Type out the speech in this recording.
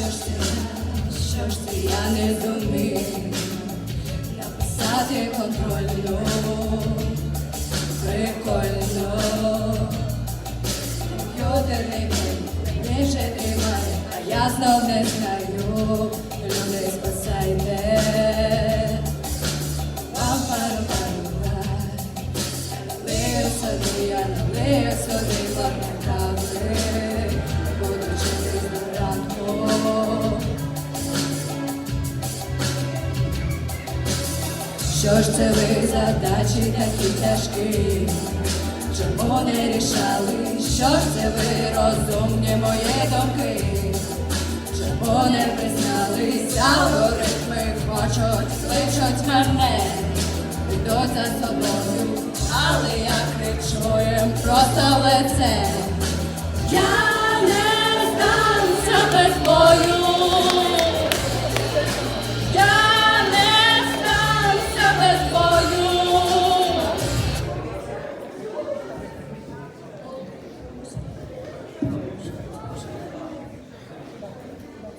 що ж це я, що ж це я не зумів написати контрольну, прикольно. Комп'ютерний не вже тримає, а я знов не знаю, люди спасайте. Вам пару пару Налию собі, я налию собі Що ж це ви задачі такі тяжкі? Чому не рішали? Що ж це ви розумні мої думки? Чому не признались алгоритми хочуть, кличуть мене, йдуть за собою, але я кричу їм просто лице.